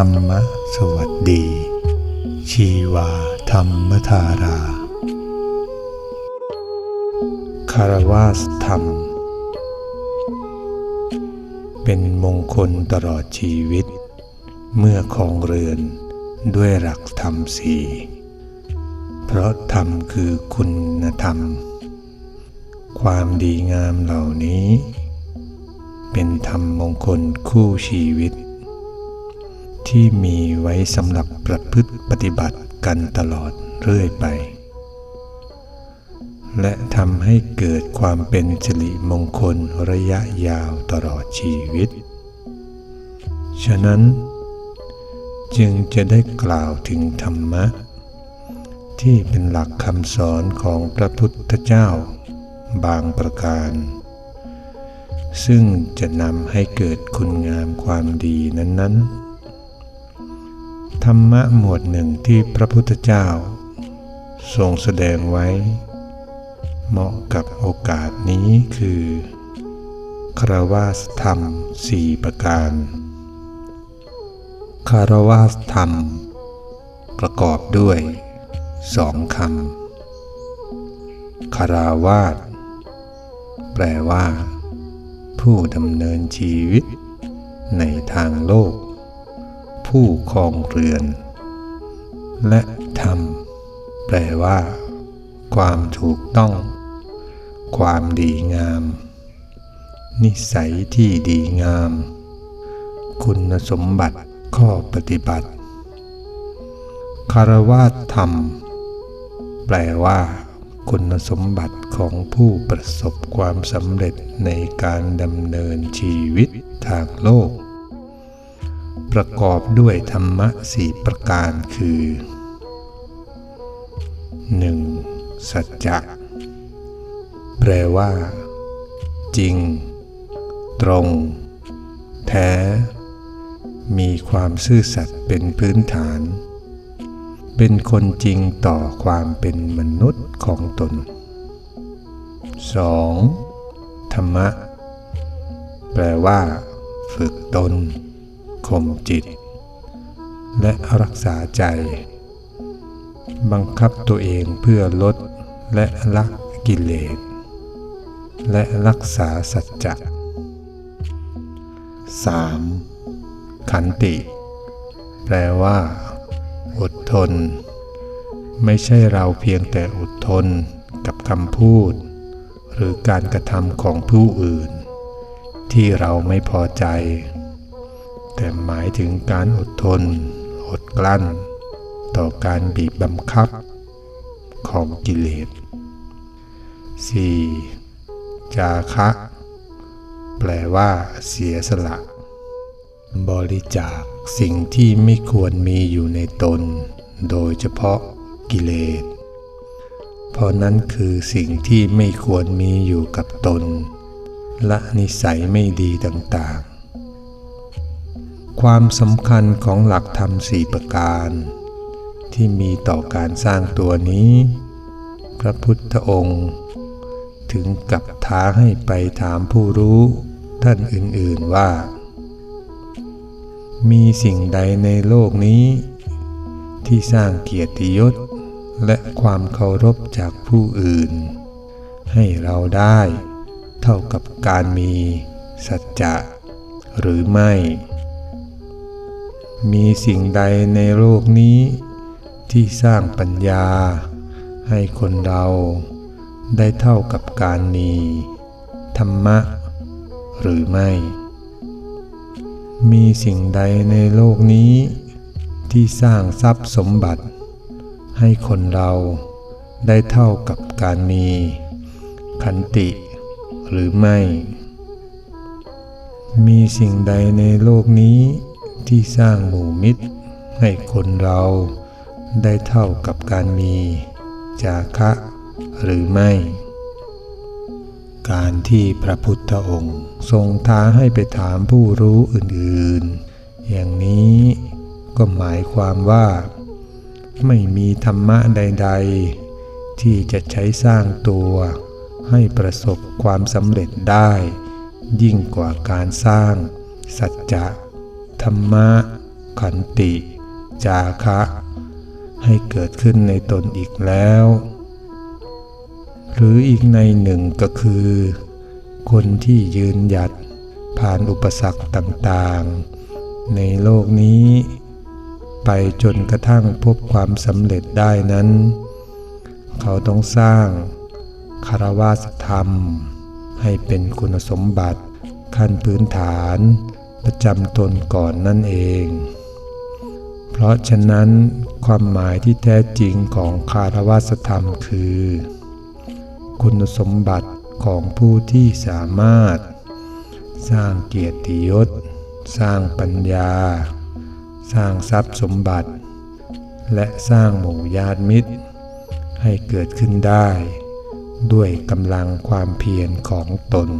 ธรรมสวัสดี ชีวาธรรมธารา คารวาสธรรม เป็นมงคลตลอดชีวิต เมื่อคองเรือนด้วยหลักธรรมสี่เพราะธรรมคือคุณธรรม ความดีงามเหล่านี้ เป็นธรรมมงคลคู่ชีวิต ที่มีไว้สำหรับประพฤติปฏิบัติกันตลอดเรื่อยไป และทำให้เกิดความเป็นสิริมงคลระยะยาวตลอดชีวิต ฉะนั้น จึงจะได้กล่าวถึงธรรมะ ที่เป็นหลักคำสอนของพระพุทธเจ้าบางประการ ซึ่งจะนำให้เกิดคุณงามความดีนั้น ๆ ธรรมะหมวดหนึ่งที่พระพุทธเจ้า ทรงแสดงไว้ เหมาะกับโอกาสนี้คือคารวาสธรรมสี่ประการคารวาสธรรม ประกอบด้วยสองคำคาราวาสแปลว่า ผู้ดำเนินชีวิตในทางโลก ผู้ครองเรือน และธรรมแปลว่า ความถูกต้อง ความดีงาม นิสัยที่ดีงาม คุณสมบัติข้อปฏิบัติคารวาสธรรม แปลว่า คุณสมบัติของผู้ประสบความสำเร็จในการดำเนินชีวิตทางโลก ประกอบด้วยธรรมะสี่ประการคือ 1. สัจจะแปลว่า จริง ตรง แท้ มีความซื่อสัตย์เป็นพื้นฐาน เป็นคนจริงต่อความเป็นมนุษย์ของตน 2. ธรรมะ แปลว่า ฝึกตน ข่มจิต และรักษาใจ บังคับตัวเองเพื่อลดและละกิเลส และรักษาสัจจะ 3. ขันติ แปลว่า อดทน ไม่ใช่เราเพียงแต่อดทนกับคำพูด หรือการกระทำของผู้อื่น ที่เราไม่พอใจ แต่หมายถึงการอดทน อดกลั้น ต่อการบีบบังคับของกิเลส 4. จาคะ แปลว่าเสียสละ บริจาคสิ่งที่ไม่ควรมีอยู่ในตน โดยเฉพาะกิเลส เพราะนั้นคือสิ่งที่ไม่ควรมีอยู่กับตน และนิสัยไม่ดีต่างๆ ความสำคัญของหลักธรรมสี่ประการ ที่มีต่อการสร้างตัวนี้ พระพุทธองค์ ถึงกับท้าให้ไปถามผู้รู้ท่านอื่นๆว่า มีสิ่งใดในโลกนี้ ที่สร้างเกียรติยศและความเคารพจากผู้อื่น ให้เราได้เท่ากับการมีสัจจะหรือไม่ มีสิ่งใดในโลกนี้ ที่สร้างปัญญา ให้คนเราได้เท่ากับการมี ธรรมะ หรือไม่ มีสิ่งใดในโลกนี้ ที่สร้างทรัพย์สมบัติ ให้คนเราได้เท่ากับการมี ขันติ หรือไม่ มีสิ่งใดในโลกนี้ ที่สร้างหมู่มิตร ให้คนเราได้เท่ากับการมี จาคะหรือไม่ การที่พระพุทธองค์ ทรงท้าให้ไปถามผู้รู้อื่นๆ อย่างนี้ก็หมายความว่า ไม่มีธรรมะใด ๆ ที่จะใช้สร้างตัวให้ประสบความสำเร็จได้ ยิ่งกว่าการสร้างสัจจะ รรมะ ขันติ จาคะ ให้เกิดขึ้นในตนอีกแล้ว หรืออีกในหนึ่งก็คือ คนที่ยืนหยัดผ่านอุปสรรคต่างๆ ในโลกนี้ ไปจนกระทั่งพบความสำเร็จได้นั้น เขาต้องสร้างคารวาสธรรม ให้เป็นคุณสมบัติขั้นพื้นฐาน ประจำตนก่อนนั่นเอง เพราะฉะนั้นความหมายที่แท้จริงของคารวาสธรรมคือ คุณสมบัติของผู้ที่สามารถ สร้างเกียรติยศ สร้างปัญญา สร้างทรัพย์สมบัติ และสร้างหมู่ญาติมิตร ให้เกิดขึ้นได้ ด้วยกำลังความเพียรของตน